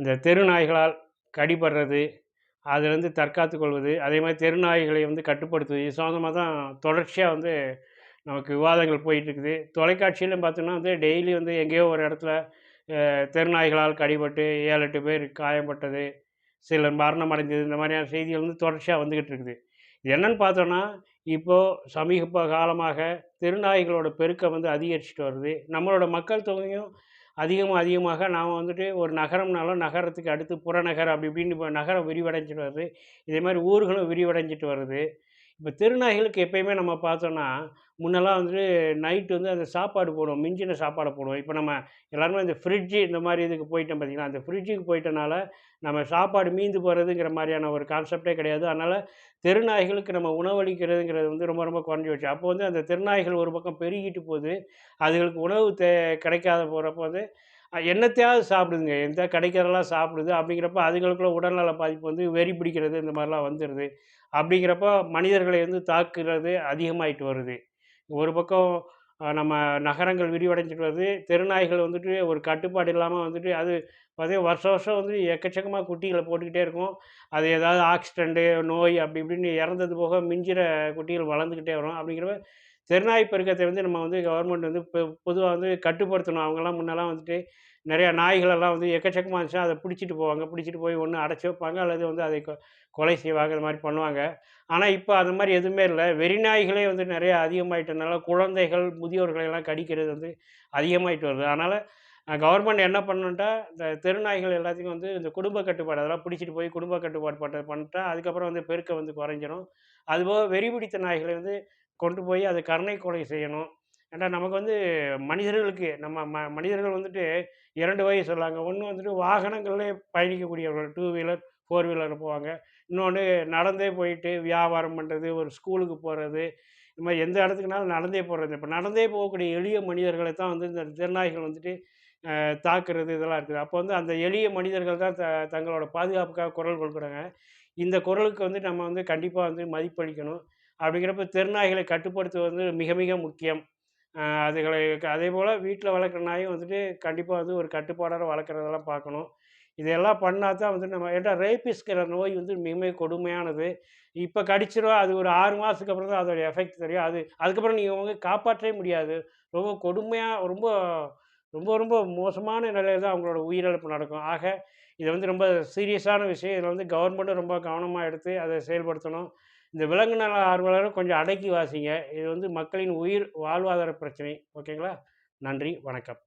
இந்த தெரு நாய்களால் கடிபடுறது அதுலேருந்து தற்காத்து கொள்வது அதே மாதிரி தெரு நாய்களை வந்து கட்டுப்படுத்துவது இது சம்மந்தமாக தான் தொடர்ச்சியாக வந்து நமக்கு விவாதங்கள் போயிட்டுருக்குது. தொலைக்காட்சியிலும் பார்த்தோன்னா வந்து டெய்லி வந்து எங்கேயோ ஒரு இடத்துல தெருநாய்களால் கடிபட்டு ஏழு எட்டு பேர் காயப்பட்டது சிலர் மரணம் அடைஞ்சது இந்த மாதிரியான செய்திகள் வந்து தொடர்ச்சியாக வந்துக்கிட்டு இருக்குது இது என்னன்னு பார்த்தோன்னா இப்போது சமீப காலமாக திருநாய்களோட பெருக்கம் வந்து அதிகரிச்சுட்டு வருது. நம்மளோட மக்கள் தொகையும் அதிகமாக அதிகமாக நாம் வந்துட்டு ஒரு நகரம்னாலும் நகரத்துக்கு அடுத்து புறநகர் அப்படி இப்படின்னு இப்போ நகரம் விரிவடைஞ்சிட்டு வருது. இதே மாதிரி ஊர்களும் விரிவடைஞ்சிட்டு வருது. இப்போ திருநாய்களுக்கு எப்பயுமே நம்ம பார்த்தோன்னா முன்னெல்லாம் வந்துட்டு நைட்டு வந்து அந்த சாப்பாடு போடுவோம் மிஞ்சின சாப்பாடை போடுவோம். இப்போ நம்ம எல்லாருமே இந்த ஃப்ரிட்ஜு இந்த மாதிரி இதுக்கு போயிட்டோம் பார்த்தீங்களா அந்த ஃப்ரிட்ஜுக்கு போயிட்டனால நம்ம சாப்பாடு மீந்து போகிறதுங்கிற மாதிரியான ஒரு கான்செப்டே கிடையாது. அதனால் தெருநாய்களுக்கு நம்ம உணவளிக்கிறதுங்கிறது வந்து ரொம்ப ரொம்ப குறைஞ்சி வச்சு அப்போ வந்து அந்த தெருநாய்கள் ஒரு பக்கம் பெருகிட்டு போகுது. அதுகளுக்கு உணவு தே கிடைக்காத போகிறப்போ வந்து என்னத்தையாவது சாப்பிடுதுங்க. எந்த கிடைக்கிறதெல்லாம் சாப்பிடுது? அப்படிங்கிறப்ப அதுங்களுக்குள்ள உடல்நல பாதிப்பு வந்து வெறி பிடிக்கிறது இந்த மாதிரிலாம் வந்துடுது அப்படிங்கிறப்ப மனிதர்களை வந்து தாக்குறது அதிகமாயிட்டு வருது. ஒரு பக்கம் நம்ம நகரங்கள் விரிவடைஞ்சிட்டு வருது தெருநாய்கள் வந்துட்டு ஒரு கட்டுப்பாடு இல்லாமல் வந்துட்டு அது பார்த்தீங்கன்னா வருஷம் வருஷம் வந்து எக்கச்சக்கமாக குட்டிகளை போட்டுக்கிட்டே இருக்கும். அது ஏதாவது ஆக்சிடெண்ட்டு நோய் அப்படி இப்படின்னு இறந்தது போக மிஞ்சிற குட்டிகள் வளர்ந்துக்கிட்டே வரும். அப்படிங்கிறப்ப தெருநாய் பெருக்கத்தை வந்து நம்ம வந்து கவர்மெண்ட் வந்து இப்போ பொதுவாக வந்து கட்டுப்படுத்தணும். அவங்கெல்லாம் முன்னெல்லாம் வந்துட்டு நிறையா நாய்களெல்லாம் வந்து எக்கச்சக்கமாக இருந்துச்சுன்னா அதை பிடிச்சிட்டு போவாங்க. பிடிச்சிட்டு போய் ஒன்று அடைச்சி வைப்பாங்க. அல்லது வந்து அதை கொலை செய்வாங்க. இது மாதிரி பண்ணுவாங்க. ஆனால் இப்போ அது மாதிரி எதுவுமே இல்லை. வெறிநாய்களே வந்து நிறையா அதிகமாயிட்டனால குழந்தைகள் முதியோர்களெல்லாம் கடிக்கிறது வந்து அதிகமாயிட்டு வருது. அதனால் கவர்மெண்ட் என்ன பண்ணணுன்ட்டா இந்த தெருநாய்கள் எல்லாத்தையும் வந்து இந்த குடும்ப கட்டுப்பாடு அதெல்லாம் பிடிச்சிட்டு போய் குடும்ப கட்டுப்பாடு பண்ண பண்ணிட்டா அதுக்கப்புறம் வந்து பெருக்க வந்து குறைஞ்சிரும். அதுபோக வெறி பிடித்த நாய்களை வந்து கொண்டு போய் அதை கருணை கொலை செய்யணும். ஏன்னா நமக்கு வந்து மனிதர்களுக்கு நம்ம ம மனிதர்கள் வந்துட்டு இரண்டு வகை சொல்லுவாங்க ஒன்று வந்துட்டு வாகனங்களே பயணிக்கக்கூடியவர்கள் டூ வீலர் ஃபோர் வீலரில் போவாங்க. இன்னொன்று நடந்தே போயிட்டு வியாபாரம் பண்ணுறது ஒரு ஸ்கூலுக்கு போகிறது இந்த மாதிரி எந்த இடத்துக்குனாலும் நடந்தே போகிறது இப்போ நடந்தே போகக்கூடிய எளிய மனிதர்களை தான் வந்து இந்த திறனாய்கள் வந்துட்டு தாக்குறது இதெல்லாம் இருக்குது. அப்போ வந்து அந்த எளிய மனிதர்கள் தான் த தங்களோட பாதுகாப்புக்காக குரல் கொடுக்குறாங்க. இந்த குரலுக்கு வந்து நம்ம வந்து கண்டிப்பாக வந்து மதிப்பளிக்கணும். அப்படிங்கிறப்ப தெருநாய்களை கட்டுப்படுத்துவது வந்து மிக மிக முக்கியம். அதுகளை அதே போல் வீட்டில் வளர்க்குற நாயும் வந்துட்டு கண்டிப்பாக வந்து ஒரு கட்டுப்பாடாக வளர்க்குறதெல்லாம் பார்க்கணும். இதெல்லாம் பண்ணால் தான் வந்து நம்ம ஏன்னா ரேபிஸ்கிற நோய் வந்து மிக மிக கொடுமையானது. இப்போ கடிச்சிடும் அது ஒரு ஆறு மாதத்துக்கு அப்புறம் தான் அதோடைய எஃபெக்ட் தெரியும். அது அதுக்கப்புறம் நீங்கள் அவங்க காப்பாற்றவே முடியாது. ரொம்ப கொடுமையாக ரொம்ப ரொம்ப ரொம்ப மோசமான நிலையில் தான் அவங்களோட உயிரிழப்பு நடக்கும். ஆக இது வந்து ரொம்ப சீரியஸான விஷயம். இதில் வந்து கவர்மெண்ட்டும் ரொம்ப கவனமாக எடுத்து அதை செயல்படுத்தணும். இந்த விலங்கு நல ஆர்வலரை கொஞ்சம் அடக்கி வாசிங்க. இது வந்து மக்களின் உயிர் வாழ்வாதார பிரச்சனை. ஓகேங்களா? நன்றி வணக்கம்.